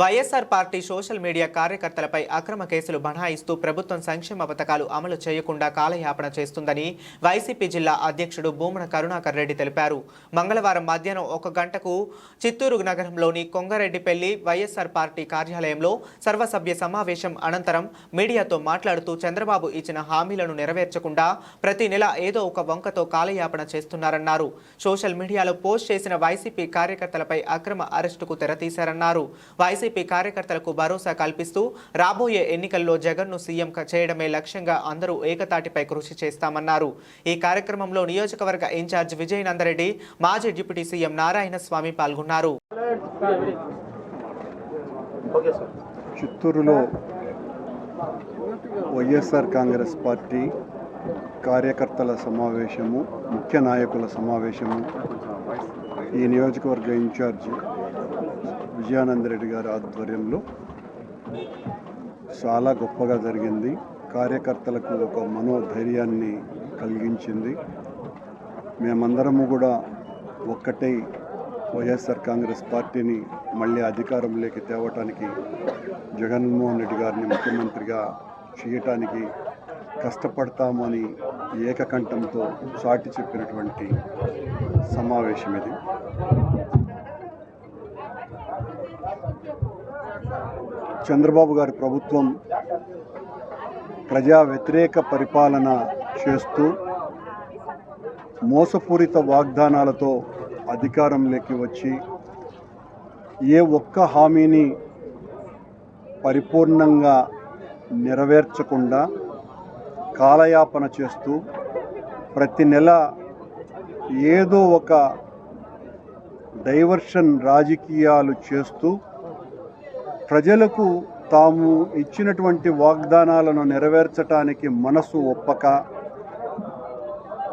YSR party social media కార్యకర్తలపై అక్రమ కేసులు బనాయిస్తూ ప్రభుత్వం సంక్షేమ పథకాలు అమలు చేయకుండా కాలయాపన చేస్తుందని వైసీపీ జిల్లా అధ్యక్షుడు భూమన కరుణాకర్ రెడ్డి తెలిపారు. మంగళవారం మధ్యాహ్నం ఒక గంటకు చిత్తూరు నగరంలోని కొంగారెడ్డిపల్లి వైఎస్ఆర్ పార్టీ కార్యాలయంలో సర్వసభ్య సమావేశం అనంతరం మీడియాతో మాట్లాడుతూ చంద్రబాబు ఇచ్చిన హామీలను నెరవేర్చకుండా ప్రతి నెల ఏదో ఒక వంకతో కాలయాపన చేస్తున్నారన్నారు. సోషల్ మీడియాలో పోస్ట్ చేసిన వైసీపీ కార్యకర్తలపై అక్రమ అరెస్టుకు తెరతీశారన్నారు. వైసీపీ కార్యకర్తలకు భరోసా కల్పిస్తూ రాబోయే ఎన్నికల్లో జగన్ను సీఎం చేయడమే లక్ష్యంగా అందరూ ఏకతాటిపై కృషి చేస్తామన్నారు. ఈ కార్యక్రమంలో నియోజకవర్గ ఇన్ఛార్జ్ విజయనందరెడ్డి మాజీ డిప్యూటీ సీఎం నారాయణ స్వామి పాల్గొన్నారు చిత్తూరులో వైఎస్ఆర్ కాంగ్రెస్ పార్టీ కార్యకర్తల సమావేశము ముఖ్య నాయకుల సమావేశము ఈ నియోజకవర్గ ఇన్ఛార్జ్ విజయానందరెడ్డి గారి ఆధ్వర్యంలో చాలా గొప్పగా జరిగింది. కార్యకర్తలకు ఒక మనోధైర్యాన్ని కలిగించింది. మేమందరము కూడా ఒక్కటై వైఎస్ఆర్ కాంగ్రెస్ పార్టీని మళ్ళీ అధికారంలోకి తేవటానికి జగన్మోహన్ రెడ్డి గారిని ముఖ్యమంత్రిగా చేయటానికి కష్టపడతామని ఏకకంఠంతో చాటి చెప్పినటువంటి సమావేశం ఇది. చంద్రబాబు గారి ప్రభుత్వం ప్రజా వ్యతిరేక పరిపాలన చేస్తూ మోసపూరిత వాగ్దానాలతో అధికారంలోకి వచ్చి ఏ ఒక్క హామీని పరిపూర్ణంగా నెరవేర్చకుండా కాలయాపన చేస్తూ ప్రతి నెల ఏదో ఒక డైవర్షన్ రాజకీయాలు చేస్తూ ప్రజలకు తాము ఇచ్చినటువంటి వాగ్దానాలను నెరవేర్చటానికి మనసు ఒప్పక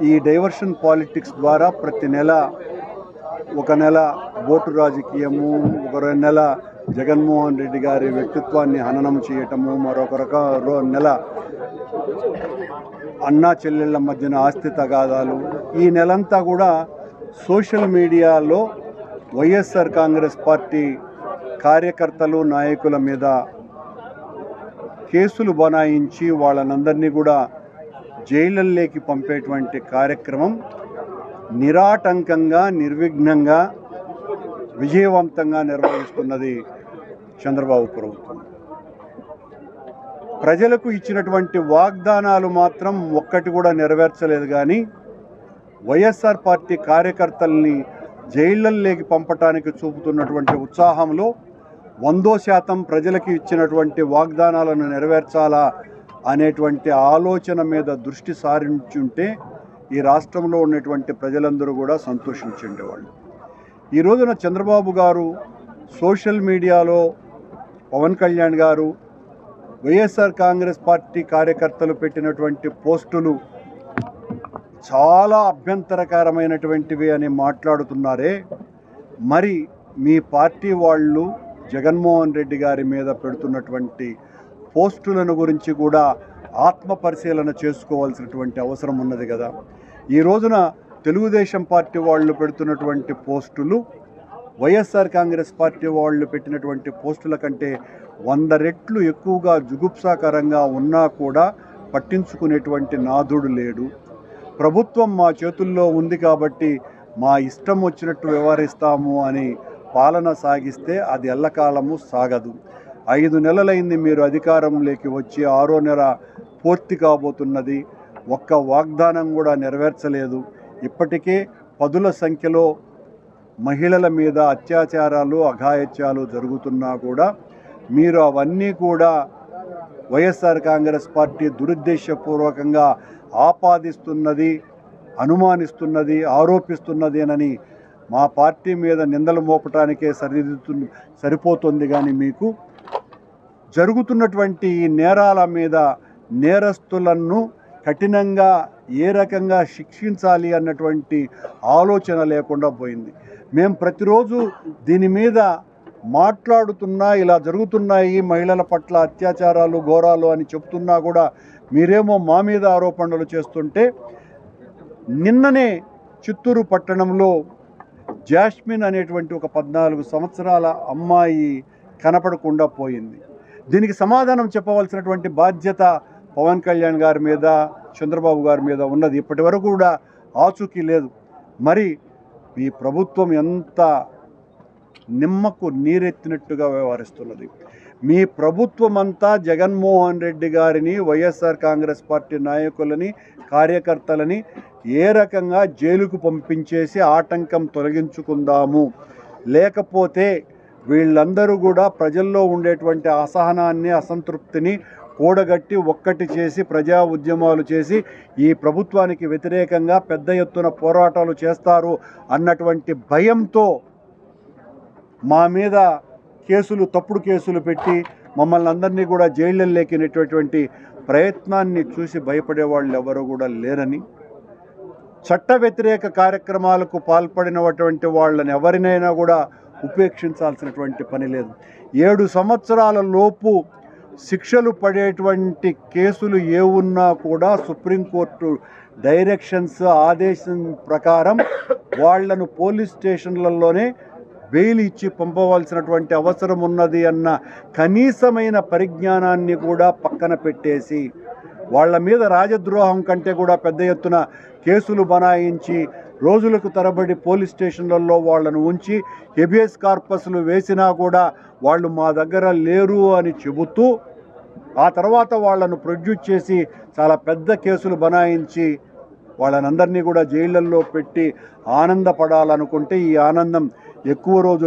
ఈ డైవర్షన్ పాలిటిక్స్ ద్వారా ప్రతి నెల ఒక నెల ఓటు రాజకీయము ఒక నెల జగన్మోహన్ రెడ్డి గారి వ్యక్తిత్వాన్ని హననం చేయటము మరొక రక నెల అన్నా చెల్లెళ్ళ మధ్యన ఆస్తి తగాదాలు ఈ నెలంతా కూడా సోషల్ మీడియాలో వైఎస్ఆర్ కాంగ్రెస్ పార్టీ కార్యకర్తలు నాయకుల మీద కేసులు బనాయించి వాళ్ళనందరినీ కూడా జైళ్ళల్లోకి పంపేటువంటి కార్యక్రమం నిరాటంకంగా నిర్విఘ్నంగా విజయవంతంగా నిర్వహిస్తున్నది చంద్రబాబు ప్రభుత్వం. ప్రజలకు ఇచ్చినటువంటి వాగ్దానాలు మాత్రం ఒక్కటి కూడా నెరవేర్చలేదు కానీ వైఎస్ఆర్ పార్టీ కార్యకర్తల్ని జైళ్ళల్లోకి పంపటానికి చూపుతున్నటువంటి ఉత్సాహంలో వందో శాతం ప్రజలకి ఇచ్చినటువంటి వాగ్దానాలను నెరవేర్చాలా అనేటువంటి ఆలోచన మీద దృష్టి సారించుంటే ఈ రాష్ట్రంలో ఉన్నటువంటి ప్రజలందరూ కూడా సంతోషించేవాళ్ళు ఈ రోజున చంద్రబాబు గారు సోషల్ మీడియాలో పవన్ కళ్యాణ్ గారు వైఎస్ఆర్ కాంగ్రెస్ పార్టీ కార్యకర్తలు పెట్టినటువంటి పోస్టులు చాలా అభ్యంతరకరమైనటువంటివి అని మాట్లాడుతున్నారే. మరి మీ పార్టీ వాళ్ళు జగన్మోహన్ రెడ్డి గారి మీద పెడుతున్నటువంటి పోస్టులను గురించి కూడా ఆత్మ పరిశీలన చేసుకోవాల్సినటువంటి అవసరం ఉన్నది కదా. ఈ రోజున తెలుగుదేశం పార్టీ వాళ్ళు పెడుతున్నటువంటి పోస్టులు వైఎస్ఆర్ కాంగ్రెస్ పార్టీ వాళ్ళు పెట్టినటువంటి పోస్టుల కంటే వంద రెట్లు ఎక్కువగా జుగుప్సాకరంగా ఉన్నా కూడా పట్టించుకునేటువంటి నాథుడు లేడు. ప్రభుత్వం మా చేతుల్లో ఉంది కాబట్టి మా ఇష్టం వచ్చినట్టు వ్యవహరిస్తాము అని పాలన సాగిస్తే అది ఎల్లకాలము సాగదు. ఐదు నెలలైంది మీరు అధికారంలోకి వచ్చి ఆరో నెల పూర్తి కాబోతున్నది. ఒక్క వాగ్దానం కూడా నెరవేర్చలేదు. ఇప్పటికే పదుల సంఖ్యలో మహిళల మీద అత్యాచారాలు అఘాయత్యాలు జరుగుతున్నా కూడా మీరు అవన్నీ కూడా వైఎస్ఆర్ కాంగ్రెస్ పార్టీ దురుద్దేశపూర్వకంగా ఆపాదిస్తున్నది అనుమానిస్తున్నది ఆరోపిస్తున్నదేనని మా పార్టీ మీద నిందలు మోపటానికే సరిదిద్దు సరిపోతుంది కానీ మీకు జరుగుతున్నటువంటి ఈ నేరాల మీద నేరస్తులను కఠినంగా ఏ రకంగా శిక్షించాలి అన్నటువంటి ఆలోచన లేకుండా పోయింది. మేము ప్రతిరోజు దీని మీద మాట్లాడుతున్నా ఇలా జరుగుతున్నాయి మహిళల పట్ల అత్యాచారాలు ఘోరాలు అని చెప్తున్నా కూడా మీరేమో మా మీద ఆరోపణలు చేస్తుంటే నిన్ననే చిత్తూరు పట్టణంలో జాస్మిన్ అనేటువంటి ఒక పద్నాలుగు సంవత్సరాల అమ్మాయి కనపడకుండా పోయింది. దీనికి సమాధానం చెప్పవలసినటువంటి బాధ్యత పవన్ కళ్యాణ్ గారి మీద చంద్రబాబు గారి మీద ఉన్నది. ఇప్పటి వరకు కూడా ఆచూకీ లేదు. మరి ఈ ప్రభుత్వం ఎంత నిమ్మకు నీరెత్తినట్టుగా వ్యవహరిస్తున్నది. మీ ప్రభుత్వం అంతా జగన్మోహన్ రెడ్డి గారిని వైఎస్ఆర్ కాంగ్రెస్ పార్టీ నాయకులని కార్యకర్తలని ఏ రకంగా జైలుకు పంపించేసి ఆటంకం తొలగించుకుందాము. లేకపోతే వీళ్ళందరూ కూడా ప్రజల్లో ఉండేటువంటి అసహనాన్ని అసంతృప్తిని కూడగట్టి ఒక్కటి చేసి ప్రజా ఉద్యమాలు చేసి ఈ ప్రభుత్వానికి వ్యతిరేకంగా పెద్ద ఎత్తున పోరాటాలు చేస్తారు అన్నటువంటి భయంతో మా మీద కేసులు తప్పుడు కేసులు పెట్టి మమ్మల్ని అందరినీ కూడా జైళ్ళల్లో నెట్టేటువంటి ప్రయత్నాన్ని చూసి భయపడే వాళ్ళు ఎవరు కూడా లేరని చట్ట వ్యతిరేక కార్యక్రమాలకు పాల్పడినటువంటి వాళ్ళని ఎవరినైనా కూడా ఉపేక్షించాల్సినటువంటి పని లేదు. ఏడు సంవత్సరాల లోపు శిక్షలు పడేటువంటి కేసులు ఏ ఉన్నా కూడా సుప్రీంకోర్టు డైరెక్షన్స్ ఆదేశం ప్రకారం వాళ్ళను పోలీస్ స్టేషన్లలోనే బెయిల్ ఇచ్చి పంపవలసినటువంటి అవసరం ఉన్నది అన్న కనీసమైన పరిజ్ఞానాన్ని కూడా పక్కన పెట్టేసి వాళ్ళ మీద రాజద్రోహం కంటే కూడా పెద్ద ఎత్తున కేసులు బనాయించి రోజులకు తరబడి పోలీస్ స్టేషన్లలో వాళ్ళను ఉంచి హెబియస్ కార్పస్లు వేసినా కూడా వాళ్ళు మా దగ్గర లేరు అని చెబుతూ ఆ తర్వాత వాళ్ళను ప్రొడ్యూస్ చేసి చాలా పెద్ద కేసులు బనాయించి వాళ్ళనందరినీ కూడా జైళ్ళల్లో పెట్టి ఆనందపడాలనుకుంటే ఈ ఆనందం ఎక్కువ రోజు